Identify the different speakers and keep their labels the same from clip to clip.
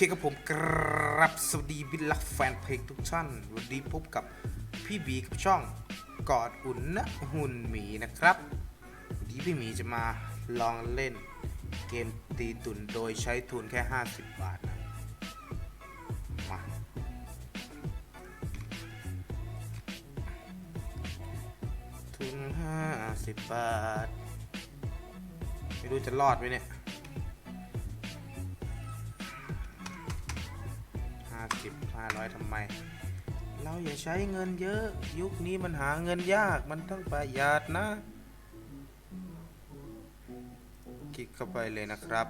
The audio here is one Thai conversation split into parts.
Speaker 1: เคครับผมกรับสวัสดีบิลลักแฟนเพลงทุกท่านวันนี้พบกับพี่บีกับช่องกอดอุ่นนะหุ่นหมีนะครับวันนี้พี่หมีจะมาลองเล่นเกมตีตุนโดยใช้ทุนแค่ 50 บาทนะมาทุน 50 บาท ไม่รู้จะรอดไหมเนี่ย 500ทำไม เราอย่าใช้เงินเยอะ ยุคนี้มันหาเงินยากมันต้องประหยัดนะ คลิกเข้าไปเลยนะครับ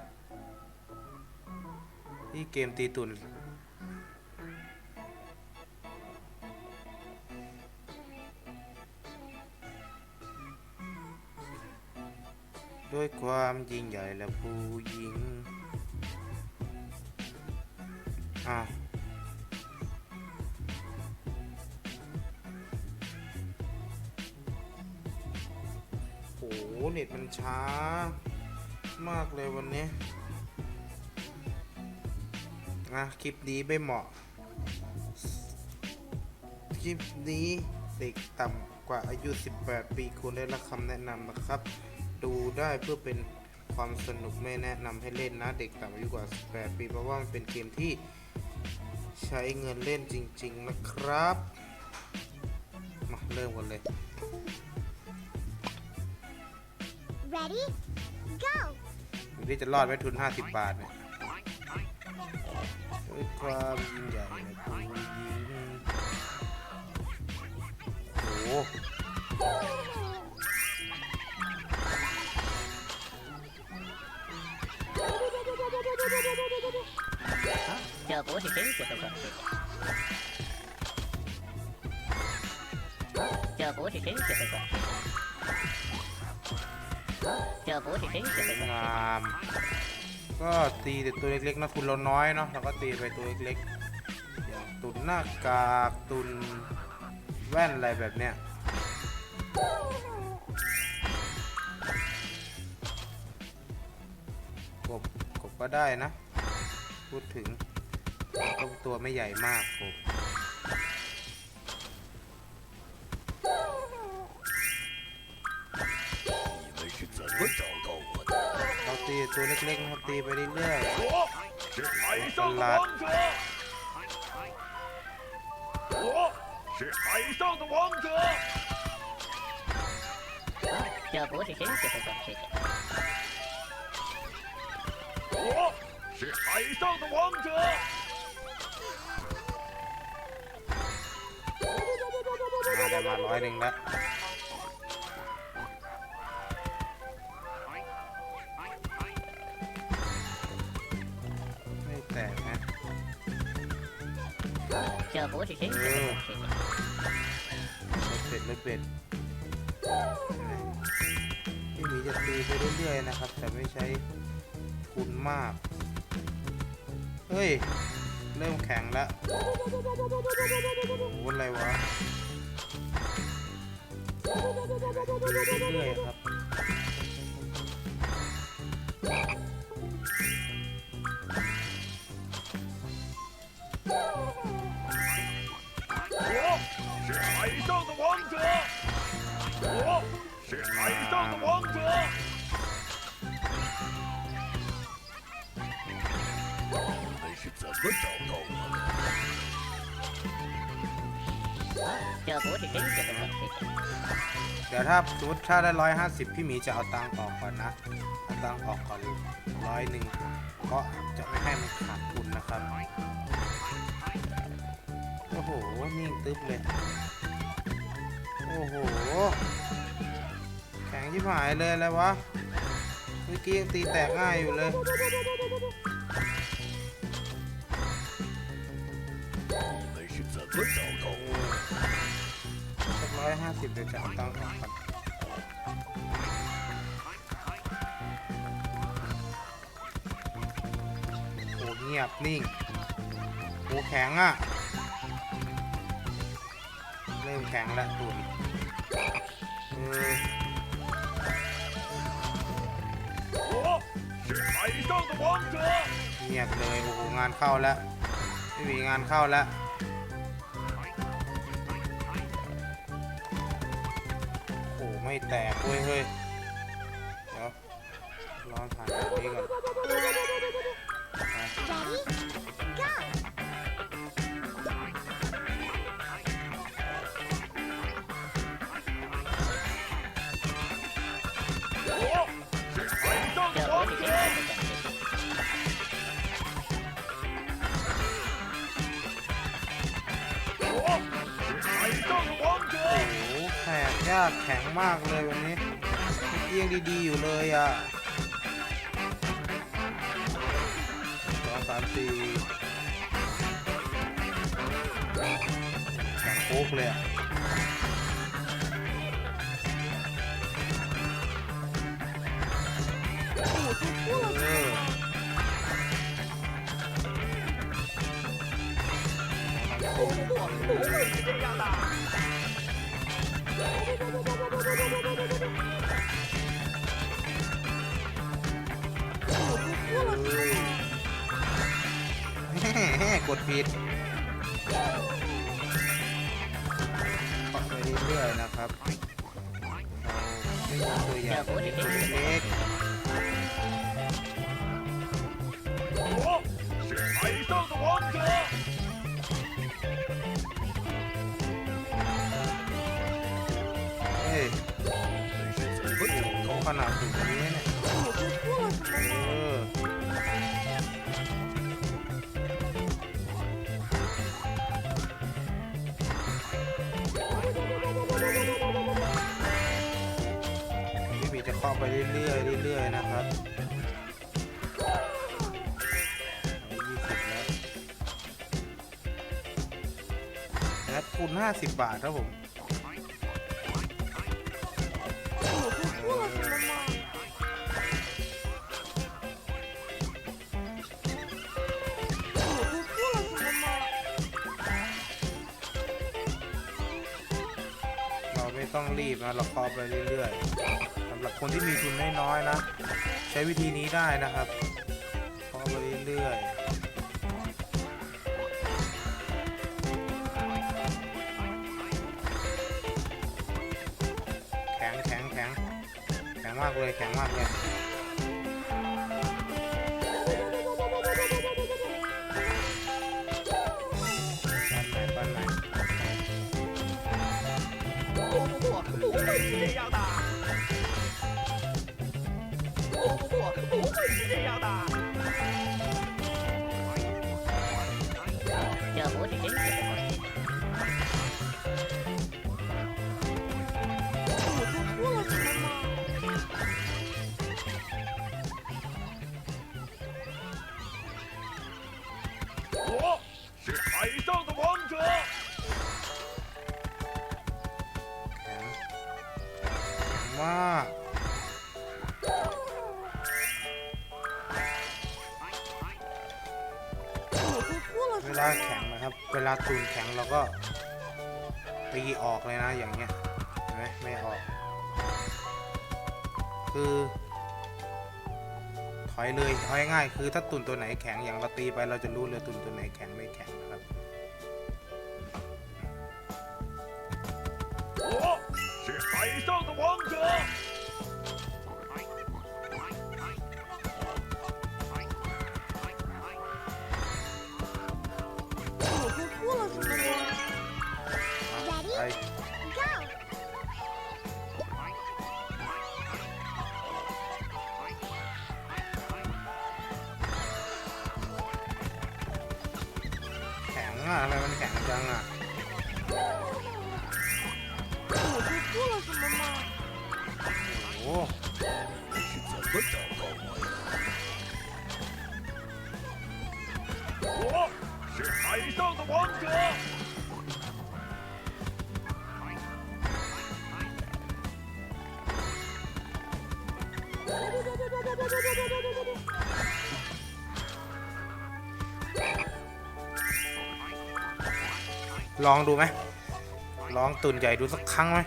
Speaker 1: นี่เกมตีตุนด้วยความยิ่งใหญ่และผู้หญิง ช้ามากเลยวันนี้นะคลิปนี้ไม่เหมาะ คลิปนี้เด็กต่ำกว่าอายุ 18 ปีควรได้รับคำแนะนำนะครับ ดูได้เพื่อเป็นความสนุกไม่แนะนำให้เล่นนะ เด็กต่ำอายุกว่า 18 ปี เพราะว่ามันเป็นเกมที่ใช้เงินเล่นจริง ๆ นะครับ มาเริ่มกันเลย
Speaker 2: Ready? Go!
Speaker 1: อยู่ที่จะรอดไหมทุน 50 บาทเนี่ยด้วยความยิ่งใหญ่และผู้หญิงโอ้โห
Speaker 3: 这不是真实的装饰，这不是真实的装饰，这不是真实的
Speaker 1: ง
Speaker 3: 装 饰。า
Speaker 1: ม ก็ตีแต่ตัวเล็กๆนะทุนเราน้อยเนาะเราก็ตีไปตัวเล็กๆอย่างตุนหน้ากากตุนแว่นอะไรแบบเนี้ยกบกบก็ได้นะ พูดถึงก็ตัวไม่ใหญ่มากกบ เราตีตัวเล็กๆนะครับตีไปเรื่อย
Speaker 4: 我是海上的王者，我是海上的王者，
Speaker 3: 这不是真实的装饰，
Speaker 4: 我是海上的王者，
Speaker 1: ๆมาได้มาร้อยหนึ่งแล้ว
Speaker 3: โอ้
Speaker 1: ยเบ็ดเลยเบ็ดพี่หมีจะตีไปเรื่อยๆนะครับ แต่ไม่ใช้คุณมาก เฮ้ย เริ่มแข็งแล้วโอ้อะไรวะเรื่อยๆครับ
Speaker 4: 海上的王者，你们是怎么找到我的？
Speaker 3: 这不是真实的装饰，
Speaker 1: เดี๋ยวถ้าสมมติถ้าได้ร้อยห้าสิบพี่หมีจะเอาตังค์ออกก่อนนะ เอาตังค์ออกก่อนร้อยหนึ่งเพราะจะไม่ให้มันขาดทุนนะครับ โอ้โห นิ่งตึ๊บเลย โอ้โห แ แข็งที่หายเลยแล้ววะ เมื่อกี้ยังตีแตกง่ายอยู่เลย สักร้อยห้าสิบเดี๋ยวจะเอาตังค์ออกก่อนโอ้เงียบนิ่งโอ้แข็งอะ เริ่มแข็งแล้วตุ่นเออ
Speaker 4: ต้องระวง
Speaker 1: ตัวเงียบเลยโอ้โหงานเข้าแล้วพี่วีงานเข้าแล้วโอ้โหไม่แตกเว้ยเฮ้ยเดี๋ยวลองผ่านตรงนี้ก่อน ยากแข็งมากเลยวันนี้เอี้ยงดี ๆ อยู่เลยอะสองสามสี่แข็งโป๊กเลยอะเออ
Speaker 4: 不
Speaker 1: กดผิดปักไปเรื่อยๆนะครับไม่ยกตัวอย่างเล็กเฮ้ยขนาดถึงนี้เนี่ย เออพี่บีจะเคาไปเรื่อยๆเรื่อยๆนะครับยี่สิบแล้วและคูณ50 บาทครับผมเราไม่ต้องรีบนะ เราคอไปเรื่อยๆำหรับคนที่มีทุนน้อยๆนะ ใช้วิธีนี้ได้นะครับเคอไปเรื่อยๆแข็งแข็งแข็งแข็งมากเลยแข็งมากเลย ปั้นไหนปั้นไหน
Speaker 4: 我不会是这样的。
Speaker 1: bye ลาตูนแข็งเราก็ตีออกเลยนะอย่างเงี้ยเห็นไหมไม่ออก คือ ถอยเลยเอาง่ายๆคือถ้าตุนตัวไหนแข็งอย่างเราตีไปเราจะรู้เลยตุนตัวไหนแข็งไม่แข็งนะครับ
Speaker 4: 我是海上的王者，
Speaker 1: อ่ะทำไมมันแข็งจังอ่ะ โอ้โห
Speaker 4: 我是海上的王者，
Speaker 1: ลองดูไหมลองตุ่นใหญ่ดูสักครั้งไหม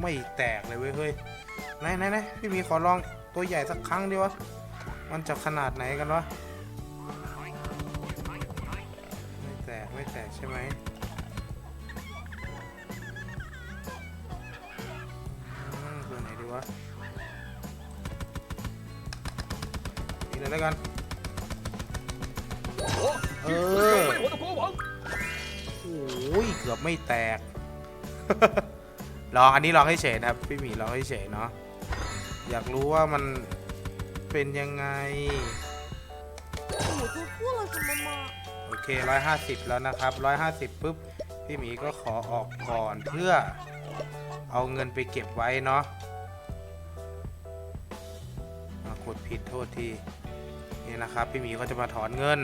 Speaker 1: ไม่แตกเลยเว้ยเฮ้ยไหนไหนไหนพี่มีขอลองตัวใหญ่สักครั้งดิวะ มันจะขนาดไหนกันวะ ไม่แตก ไม่แตกใช่ไหม แล้วกัน เออโอ้ยเกือบไม่แตก ลองอันนี้ลองให้เฉยนะครับ พี่หมีลองให้เฉยเนาะ อยากรู้ว่ามันเป็นยังไงโอเคร้อยห้าสิบแล้วนะครับร้อยห้าสิบปุ๊บ พี่หมีก็ขอออกก่อนเพื่อเอาเงินไปเก็บไว้เนาะอะกดผิดโทษที นี่นะครับ พี่หมีก็จะมาถอนเงิน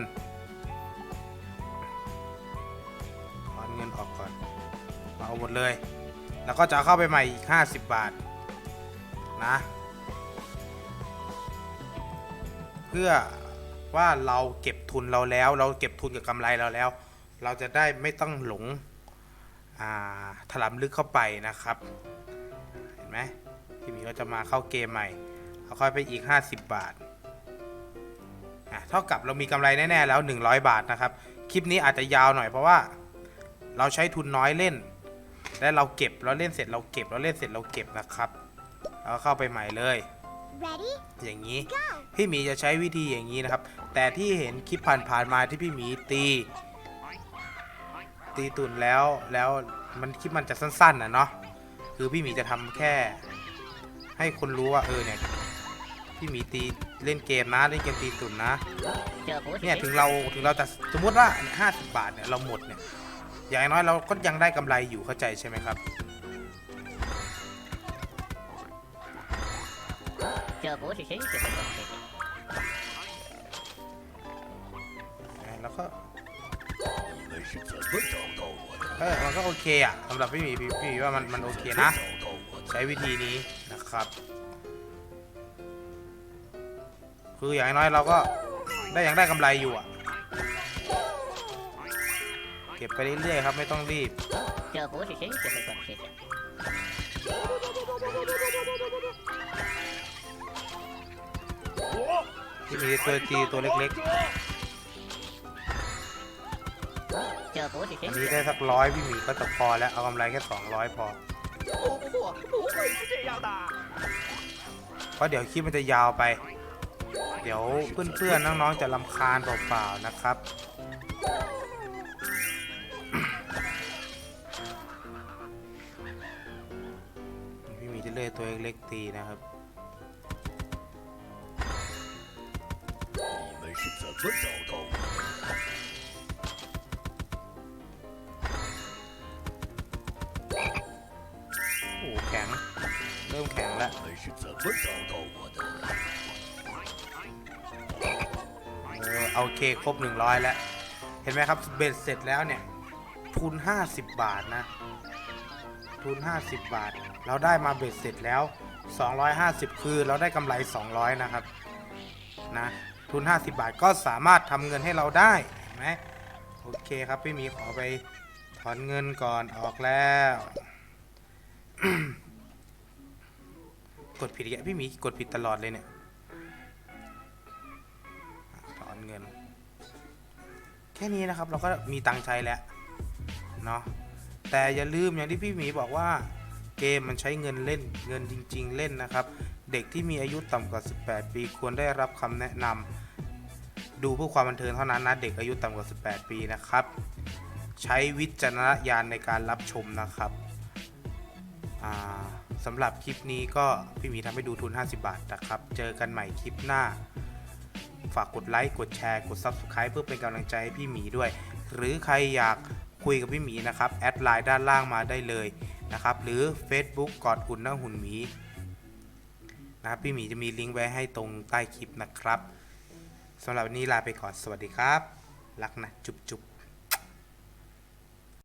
Speaker 1: ถอนเงินออกก่อนมาเอาหมดเลย แล้วก็จะเข้าไปใหม่อีก 50 บาท นะ เพื่อว่าเราเก็บทุนเราแล้ว เราเก็บทุนกับกำไรเราแล้ว เราจะได้ไม่ต้องหลงถลำลึกเข้าไปนะครับ เห็นไหมพี่หมีก็จะมาเข้าเกมใหม่ เอาเข้าไปอีก 50 บาท อะเท่ากับเรามีกำไรแน่ๆแล้ว 100 บาทนะครับ คลิปนี้อาจจะยาวหน่อยเพราะว่า เราใช้ทุนน้อยเล่น และเราเก็บเราเล่นเสร็จเราเก็บเราเล่นเสร็จเราเก็บนะครับแล้วก็เข้าไปใหม่เลย
Speaker 2: Ready?
Speaker 1: อย่างนี้
Speaker 2: Go!
Speaker 1: พี่หมีจะใช้วิธีอย่างนี้นะครับ แต่ที่เห็นคลิปผ่านๆมาที่พี่หมีตี ตีตุนแล้วแล้วมันคลิปมันจะสั้นๆนะเนาะคือพี่หมีจะทำแค่ ให้คนรู้ว่าเออเนี่ย พี่หมีตีเล่นเกมนะเล่นเกมตีตุ่นนะเนี่ยถึงเราถึงเราจะสมมติว่าห้าสิบบาทเนี่ยเราหมดเนี่ยอย่างน้อยเราก็ยังได้กำไรอยู่เข้าใจใช่ไหมครับแล้วก็เออมันก็โอเคอะสำหรับพี่หมีพี่หมีว่ามันมันโอเคนะ ใช้วิธีนี้นะครับ คืออย่างน้อยเราก็ได้อย่างได้กำไรอยู่อะ เก็บไปเรื่อยๆครับไม่ต้องรีบ
Speaker 3: อโพ
Speaker 1: ที่มีตัวจีตัวเล็กๆอันนี้ได้สักร้อยพี่หมีก็จะพอแล้วเอากำไรแค่สอ
Speaker 4: งร้อยพอ
Speaker 1: เพราะเดี๋ยวคลิปมันจะยาวไป เดี๋ยวเพื่อนๆน้องๆจะลำคาญเปล่าๆนะครับพี่มีจะเลื่อยตัวเล็กๆตีนะครับโอ้แข็ง เริ่มแข็งแล้ว โอเคครบ 100 แล้ว เห็นไหมครับเบ็ดเสร็จแล้วเนี่ย ทุน 50 บาทนะ ทุน 50 บาท เราได้มาเบ็ดเสร็จแล้ว 250 คือเราได้กำไร 200 นะครับนะทุน 50 บาทก็สามารถทำเงินให้เราได้เห็นไหมโอเคครับพี่มีขอไปถอนเงินก่อนออกแล้ว กดผิดแกพี่มีกดผิดตลอดเลยเนี่ย แค่นี้นะครับเราก็มีตังค์ใช้แล้วเนาะแต่อย่าลืมอย่างที่พี่หมีบอกว่าเกมมันใช้เงินเล่นเงินจริง ๆ เล่นนะครับ เด็กที่มีอายุต่ำกว่า 18 ปีควรได้รับคำแนะนำดูเพื่อความบันเทิงเท่านั้นนะเด็กอายุต่ำกว่า 18 ปีนะครับ ใช้วิจารณญาณในการรับชมนะครับสำหรับคลิปนี้ก็พี่หมีทำให้ดูทุน 50 บาทนะครับ เจอกันใหม่คลิปหน้า ฝากกดไลค์กดแชร์กด Subscribe เพื่อเป็นกำลังใจให้พี่หมีด้วย หรือใครอยากคุยกับพี่หมีนะครับแอดไลน์ด้านล่างมาได้เลยนะครับหรือ Facebook กอดอุ่นหน้าหุ่นหมีนะครับพี่หมีจะมีลิงก์ไว้ให้ตรงใต้คลิปนะครับสำหรับวันนี้ลาไปก่อนสวัสดีครับ รักนะจุบจุบ